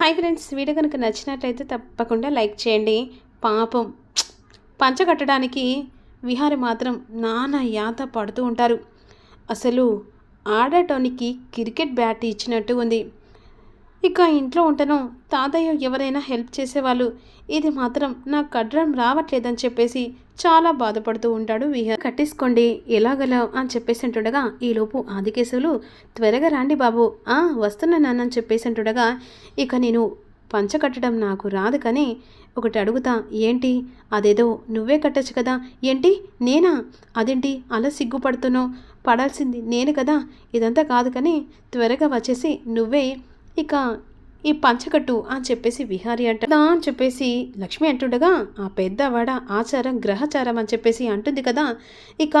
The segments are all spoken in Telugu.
హాయ్ ఫ్రెండ్స్ వీడియో కనుక నచ్చినట్లయితే తప్పకుండా లైక్ చేయండి. పాపం పంచ కట్టడానికి విహారి మాత్రం నానా యాత పడుతూ ఉంటారు. అసలు ఆడటానికి క్రికెట్ బ్యాట్ ఇచ్చినట్టు ఉంది. ఇక ఇంట్లో ఉంటను తాతయ్య ఎవరైనా హెల్ప్ చేసేవాళ్ళు. ఇది మాత్రం నాకు కట్టడం రావట్లేదని చెప్పేసి చాలా బాధపడుతూ ఉంటాడు విహ. కట్టేసుకోండి ఎలాగలా అని చెప్పేసి అంటుండగా ఈలోపు ఆదికేశవులు త్వరగా రాండి బాబు. ఆ వస్తున్నా నాన్న అని చెప్పేసి అంటుండగా ఇక నేను పంచ కట్టడం నాకు రాదు కానీ ఒకటి అడుగుతా ఏంటి? అదేదో నువ్వే కట్టచ్చు కదా. ఏంటి? నేనా? అదేంటి? అలా సిగ్గుపడుతున్నావు? పడాల్సింది నేను కదా. ఇదంతా కాదు కానీ త్వరగా వచ్చేసి నువ్వే ఇక ఈ పంచకట్టు అని చెప్పేసి విహారి అంటదా అని చెప్పేసి లక్ష్మి అంటుండగా ఆ పెద్దవాడ ఆచారం గ్రహచారం అని చెప్పేసి అంటుంది కదా. ఇక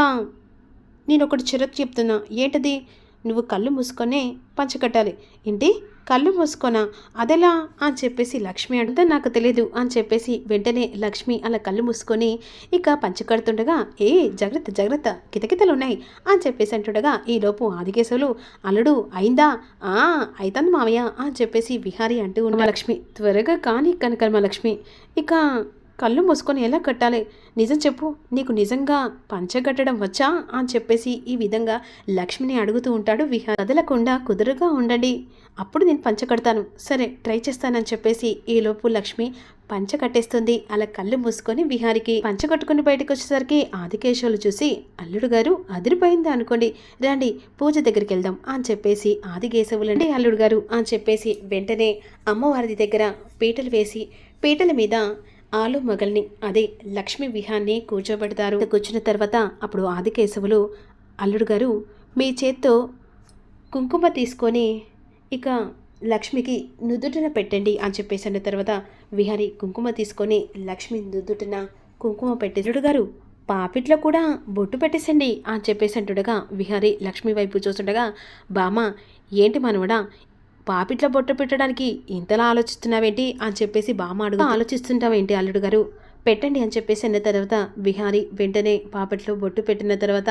నేను ఒకటి చిరత్ చెప్తున్నా. ఏంటది? నువ్వు కళ్ళు మూసుకొనే పంచకట్టాలి. ఏంటి? కళ్ళు మూసుకోనా అదెలా? అని చెప్పేసి లక్ష్మి అంటే నాకు తెలియదు అని చెప్పేసి వెంటనే లక్ష్మి అలా కళ్ళు మూసుకొని ఇక పంచకడుతుండగా ఏ జాగ్రత్త జాగ్రత్త కితకితలు ఉన్నాయి అని చెప్పేసి అంటుండగా ఈలోపు ఆదికేశవులు అల్లుడు అయిందా? ఆ అయితంది మావయ్య అని చెప్పేసి విహారి అంటూ ఉన్న లక్ష్మి త్వరగా కానీ కనకర్మ లక్ష్మి ఇక కళ్ళు మూసుకొని ఎలా కట్టాలి? నిజం చెప్పు. నీకు నిజంగా పంచగట్టడం వచ్చా? అని చెప్పేసి ఈ విధంగా లక్ష్మిని అడుగుతూ ఉంటాడు విహార్ కదలకుండా కుదురుగా ఉండండి. అప్పుడు నేను పంచ కడతాను. సరే ట్రై చేస్తానని చెప్పేసి ఈలోపు లక్ష్మి పంచ కట్టేస్తుంది. అలా కళ్ళు మూసుకొని విహారికి పంచ కట్టుకుని బయటకు వచ్చేసరికి ఆదికేశవులు చూసి అల్లుడు గారు అదిరిపోయింది అనుకోండి. రండి పూజ దగ్గరికి వెళ్దాం అని చెప్పేసి ఆదికేశవులండి అల్లుడు గారు అని చెప్పేసి వెంటనే అమ్మవారిది దగ్గర పీటలు వేసి పీటల మీద ఆలు మొగల్ని అదే లక్ష్మీ విహాన్ని కూర్చోబెడతారు. కూర్చున్న తర్వాత అప్పుడు ఆదికేశవులు అల్లుడు గారు మీ చేత్తో కుంకుమ తీసుకొని ఇక లక్ష్మికి నుదుటిన పెట్టండి అని చెప్పేసి అన్న తర్వాత విహారి కుంకుమ తీసుకొని లక్ష్మి నుదుటిన కుంకుమ పెట్టి గారు పాపిట్లో కూడా బొట్టు పెట్టేసండి అని చెప్పేసి అంటుండగా విహారి లక్ష్మి వైపు చూస్తుండగా బామ్మ ఏంటి మనవడా పాపిట్లో బొట్టు పెట్టడానికి ఇంతలా ఆలోచిస్తున్నావేంటి అని చెప్పేసి బామ్మ అడుగు ఆలోచిస్తుంటావేంటి అల్లుడు గారు? పెట్టండి అని చెప్పేసి అన్న తర్వాత విహారి వెంటనే పాపట్లో బొట్టు పెట్టిన తర్వాత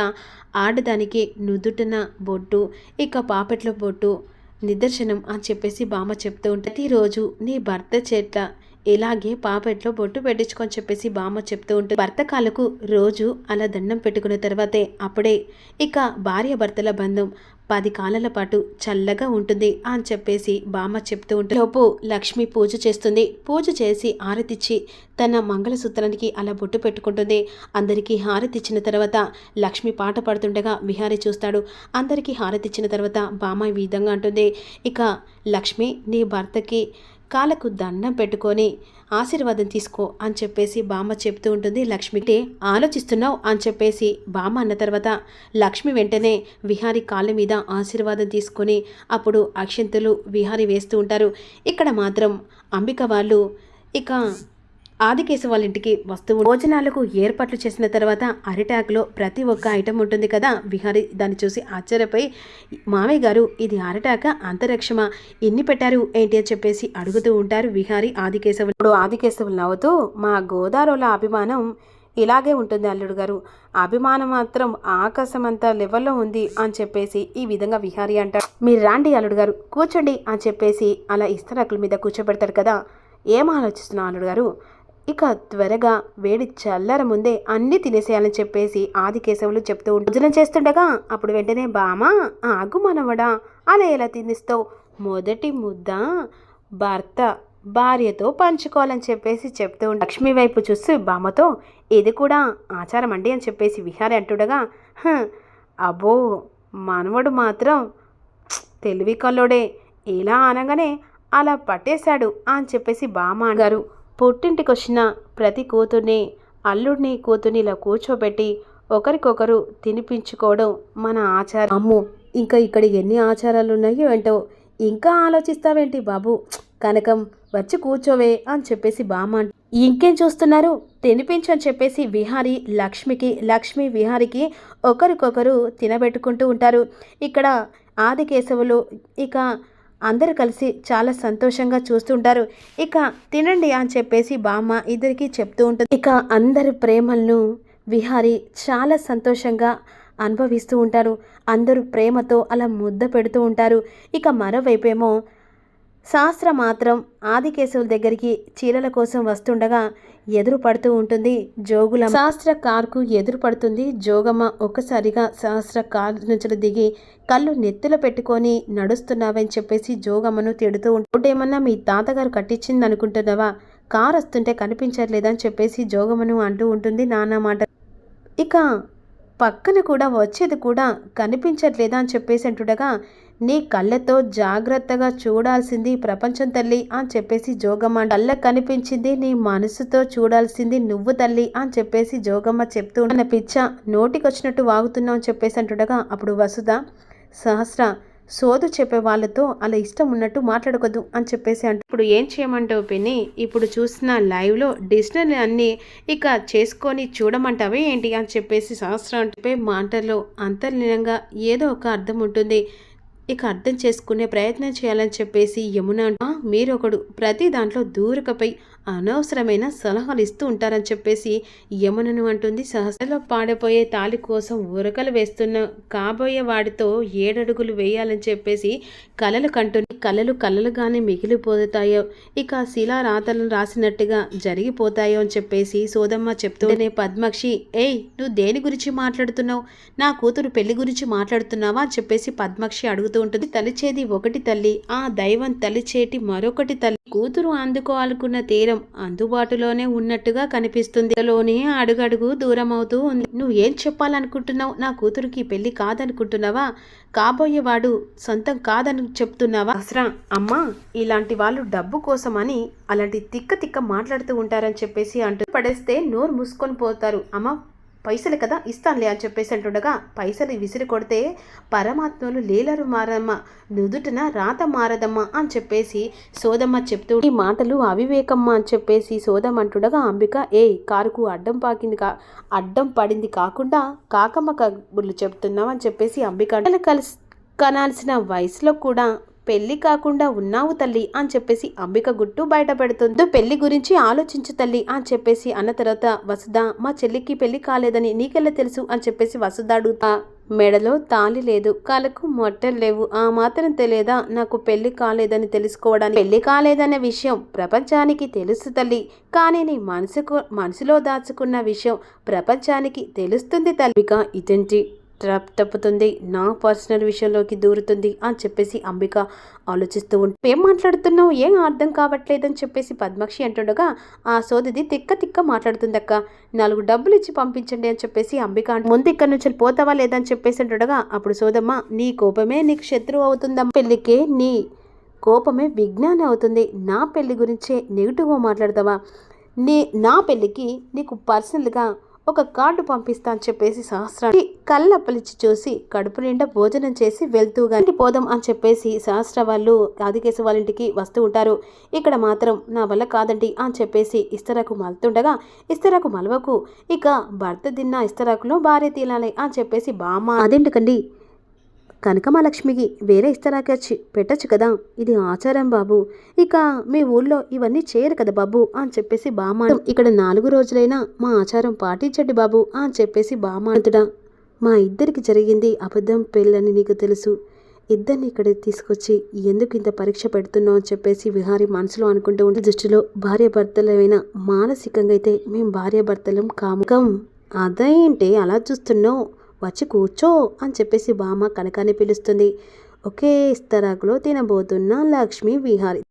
ఆడదానికి నుదుటిన బొట్టు ఇక పాపెట్లో బొట్టు నిదర్శనం అని చెప్పేసి బామ్మ చెప్తూ ఉంటుంది ప్రతిరోజు నీ భర్త చేత ఇలాగే పాపెట్లో బొట్టు పెట్టించుకొని చెప్పేసి బామ్మ చెప్తూ ఉంటుంది భర్త కాళ్ళకు రోజు అలా దండం పెట్టుకున్న తర్వాతే అప్పుడే ఇక భార్య భర్తల బంధం పది కాలాల పాటు చల్లగా ఉంటుంది అని చెప్పేసి బామ్మ చెప్తూ ఉంటుంది. లోపు లక్ష్మి పూజ చేస్తుంది. పూజ చేసి హారతిచ్చి తన మంగళసూత్రానికి అలా బొట్టు పెట్టుకుంటుంది. అందరికీ హారతిచ్చిన తర్వాత లక్ష్మి పాట పాడుతుండగా విహారి చూస్తాడు. అందరికీ హారతిచ్చిన తర్వాత బామ్మ ఈ విధంగా అంటుంది. ఇక లక్ష్మి నీ భర్తకి కాళ్ళకు దండం పెట్టుకొని ఆశీర్వాదం తీసుకో అని చెప్పేసి బామ్మ చెప్తూ ఉంటుంది. లక్ష్మికి ఆలోచిస్తున్నావు అని చెప్పేసి బామ్మ అన్న తర్వాత లక్ష్మి వెంటనే విహారి కాళ్ళ మీద ఆశీర్వాదం తీసుకొని అప్పుడు అక్షంతలు విహారి వేస్తూ ఉంటారు. ఇక్కడ మాత్రం అంబిక వాళ్ళు ఇక ఆదికేశవ వాళ్ళ ఇంటికి వస్తువు భోజనాలకు ఏర్పాట్లు చేసిన తర్వాత అరిటాకులో ప్రతి ఒక్క ఐటెం ఉంటుంది కదా? విహారి దాన్ని చూసి ఆశ్చర్యపోయి మామయ్య గారు ఇది అరిటాక అంతరిక్షమా? ఎన్ని పెట్టారు? ఏంటి? అని చెప్పేసి అడుగుతూ ఉంటారు విహారి ఆదికేశవులు ఇప్పుడు ఆదికేశవులు నవ్వుతూ మా గోదావరిల అభిమానం ఇలాగే ఉంటుంది అల్లుడు గారు. అభిమానం మాత్రం ఆకాశమంత లెవెల్లో ఉంది అని చెప్పేసి ఈ విధంగా విహారి అంటాడు మీరు రాండి అల్లుడు గారు కూర్చోండి అని చెప్పేసి అలా ఇస్తరాకుల మీద కూర్చోబెడతారు కదా? ఏం ఆలోచిస్తున్నా అల్లుడు గారు? ఇక త్వరగా వేడి చల్లర ముందే అన్నీ తినేసేయాలని చెప్పేసి ఆదికేశవులు చెప్తూ భోజనం చేస్తుండగా అప్పుడు వెంటనే బామ ఆగు మనవడా అలా ఎలా తినిస్తావు? మొదటి ముద్ద భర్త భార్యతో పంచుకోవాలని చెప్పేసి చెప్తూ లక్ష్మి వైపు చూస్తూ బామతో ఇది కూడా ఆచారం అండి అని చెప్పేసి విహారి అంటుండగా "హ, అబ్బో మనవడు మాత్రం తెలివి కల్లోడే ఇలా అనగానే అలా పట్టేశాడు అని చెప్పేసి బామ్మ గారు పుట్టింటికొచ్చిన ప్రతి కూతుర్ని అల్లుడిని కూతుర్ని ఇలా కూర్చోబెట్టి ఒకరికొకరు తినిపించుకోవడం మన ఆచారం. అమ్ము ఇంకా ఇక్కడ ఎన్ని ఆచారాలు ఉన్నాయో ఏంటో ఇంకా ఆలోచిస్తావేంటి బాబు? కనకం వచ్చి కూర్చోవే అని చెప్పేసి బామ్మ ఇంకేం చూస్తున్నారు? తినిపించు అని చెప్పేసి విహారి లక్ష్మికి లక్ష్మి విహారికి ఒకరికొకరు తినబెట్టుకుంటూ ఉంటారు. ఇక్కడ ఆదికేశవులు ఇక అందరూ కలిసి చాలా సంతోషంగా చూస్తుంటారు. ఇక తినండి అని చెప్పేసి బామ్మ ఇద్దరికి చెప్తూ ఉంటుంది. ఇక అందరి ప్రేమలను విహారి చాలా సంతోషంగా అనుభవిస్తూ ఉంటారు. అందరూ ప్రేమతో అలా ముద్ద పెడుతూ ఉంటారు. ఇక మరోవైపేమో శాస్త్ర మాత్రం ఆదికేశవుల దగ్గరికి చీరల కోసం వస్తుండగా ఎదురు పడుతూ ఉంటుంది జోగుల శాస్త్ర కార్కు ఎదురు పడుతుంది జోగమ్మ. ఒక్కసారిగా శాస్త్ర కార్ నుంచి దిగి కళ్ళు నెత్తులో పెట్టుకొని నడుస్తున్నావని చెప్పేసి జోగమ్మను తిడుతూ ఉంటుంటేమన్నా మీ తాతగారు కట్టించింది అనుకుంటున్నావా కార్ వస్తుంటే కనిపించట్లేదని చెప్పేసి జోగమ్మను అంటూ ఉంటుంది నానా మాట. ఇక పక్కన కూడా వచ్చేది కూడా కనిపించట్లేదా అని చెప్పేసి అంటుండగా నీ కళ్ళతో జాగ్రత్తగా చూడాల్సింది ప్రపంచం తల్లి అని చెప్పేసి జోగమ్మ కళ్ళ కనిపించింది నీ మనసుతో చూడాల్సింది నువ్వు తల్లి అని చెప్పేసి జోగమ్మ చెప్తూ ఉన్న పిచ్చ నోటికొచ్చినట్టు వాగుతున్నావు అని చెప్పేసి అంటుండగా అప్పుడు వసుధ సహస్ర సోదు చెప్పే వాళ్ళతో అలా ఇష్టం ఉన్నట్టు మాట్లాడకూడదు అని చెప్పేసి అంటే ఇప్పుడు ఏం చేయమంటావు పిన్ని? ఇప్పుడు చూసిన లైవ్లో డిజిటల్ అన్నీ ఇక చేసుకొని చూడమంటావే ఏంటి అని చెప్పేసి సహస్రం అంటే మాటల్లో అంతర్లీనంగా ఏదో ఒక అర్థం ఉంటుంది. ఇక అర్థం చేసుకునే ప్రయత్నం చేయాలని చెప్పేసి యమున మీరొకడు. ప్రతి దాంట్లో దూరకపై అనవసరమైన సలహాలు ఇస్తూ ఉంటారని చెప్పేసి యమునను అంటుంది. సహసలో పాడపోయే తాలి కోసం ఉరకలు వేస్తున్న కాబోయే వాడితో ఏడడుగులు వేయాలని చెప్పేసి కలలు కంటుంది కలలు కలలుగానే మిగిలిపోతాయో ఇక శిలా రాతలను రాసినట్టుగా జరిగిపోతాయో అని చెప్పేసి సోదమ్మ చెప్తూనే పద్మక్షి ఏయ్ నువ్వు దేని గురించి మాట్లాడుతున్నావు? నా కూతురు పెళ్ళి గురించి మాట్లాడుతున్నావా? అని చెప్పేసి పద్మక్షి అడుగుతూ ఉంటుంది. తలిచేది ఒకటి తల్లి ఆ దైవం తలిచేటి మరొకటి తల్లి. కూతురు అందుకోవాలనుకున్న తీరం అందుబాటులోనే ఉన్నట్టుగా కనిపిస్తుంది. లోనే అడుగడుగు దూరం అవుతూ ఉంది. నువ్వు ఏం చెప్పాలనుకుంటున్నావు? నా కూతురికి పెళ్ళి కాదనుకుంటున్నావా? కాబోయేవాడు సొంతం కాదని చెప్తున్నావా? అసరా అమ్మా ఇలాంటి వాళ్ళు డబ్బు కోసమని అలాంటి తిక్క తిక్క మాట్లాడుతూ ఉంటారని చెప్పేసి అంటూ పడేస్తే నోరు మూసుకొని పోతారు. అమ్మ పైసలు కదా ఇస్తానులే అని చెప్పేసి అంటుండగా పైసలు విసిరి కొడితే పరమాత్మలు లీలరు మారమ్మ నుదుటన రాత మారదమ్మ అని చెప్పేసి సోదమ్మ చెప్తూ ఈ మాటలు అవివేకమ్మ అని చెప్పేసి సోదమ్మ అంటుండగా అంబిక ఏ కారుకు అడ్డం పాకింది కా అడ్డం పడింది కాకుండా కాకమ్మ కబుర్లు చెప్తున్నాం అని చెప్పేసి అంబిక కలిసి కనాల్సిన వయసులో కూడా పెళ్ళి కాకుండా ఉన్నావు తల్లి అని చెప్పేసి అంబిక గుట్టు బయట పెడుతుంది పెళ్ళి గురించి ఆలోచించు తల్లి అని చెప్పేసి అన్న తర్వాత వసుధ మా చెల్లికి పెళ్ళి కాలేదని నీకెళ్ళ తెలుసు? అని చెప్పేసి వసుధ అడుగుతా. మెడలో తాలి లేదు కాలకు మొట్టలు లేవు. ఆ మాత్రం తెలియదా? నాకు పెళ్ళి కాలేదని తెలుసుకోవడానికి పెళ్ళి కాలేదనే విషయం ప్రపంచానికి తెలుసు తల్లి. కానీ నీ మనసుకు మనసులో దాచుకున్న విషయం ప్రపంచానికి తెలుస్తుంది తల్లిక ఇదేంటి తప్పుతుంది నా పర్సనల్ విషయంలోకి దూరుతుంది అని చెప్పేసి అంబిక ఆలోచిస్తూ ఉంటుంది ఏం మాట్లాడుతున్నావు? ఏం అర్థం కావట్లేదని చెప్పేసి పద్మాక్షి అంటుండగా ఆ సోదిది తిక్క తిక్క మాట్లాడుతుంది అక్క నాలుగు డబ్బులు ఇచ్చి పంపించండి అని చెప్పేసి అంబిక ముందు ఇక్కడ నుంచి పోతావా లేదని చెప్పేసి అంటుండగా అప్పుడు సోదమ్మ నీ కోపమే నీకు శత్రువు అవుతుందమ్మ. పెళ్ళికే నీ కోపమే విజ్ఞానం అవుతుంది. నా పెళ్ళి గురించే నెగిటివ్గా మాట్లాడతావా? నీ నా పెళ్ళికి నీకు పర్సనల్గా ఒక కార్డు పంపిస్తా అని చెప్పేసి సహస్రాన్ని పలిచి చూసి కడుపు నిండా భోజనం చేసి వెళ్తూ గాని పోదాం అని చెప్పేసి సహస్ర వాళ్ళు ఆదికేశ వాళ్ళ ఇంటికి వస్తూ ఉంటారు. ఇక్కడ మాత్రం నా వల్ల కాదండి అని చెప్పేసి ఇస్తరాకు మలుతుండగా ఇస్తరాకు మలవకు ఇక భర్త తిన్న ఇస్తరాకులో భార్య తీలాలి అని చెప్పేసి బామ్మ అదేంటికండి? కనకమాలక్ష్మికి వేరే ఇస్తరాకొచ్చి పెట్టచ్చు కదా? ఇది ఆచారం బాబు. ఇక మీ ఊళ్ళో ఇవన్నీ చేయరు కదా బాబు అని చెప్పేసి బామ్మ ఇక్కడ నాలుగు రోజులైనా మా ఆచారం పాటించండి బాబు అని చెప్పేసి బామాడుతుడా మా ఇద్దరికి జరిగింది అబద్ధం పెళ్ళని నీకు తెలుసు. ఇద్దరిని ఇక్కడ తీసుకొచ్చి ఎందుకు ఇంత పరీక్ష పెడుతున్నావు అని చెప్పేసి విహారి మనసులో అనుకుంటూ ఉంటే దృష్టిలో భార్యాభర్తలైన మానసికంగా అయితే మేము భార్యాభర్తలం కాముకం అదేంటి అలా చూస్తున్నావు? వచ్చి కూర్చో అని చెప్పేసి బామ్మ కనకాన్ని పిలుస్తుంది. ఒకే ఇస్తరాకులో తినబోతున్న లక్ష్మి విహారి.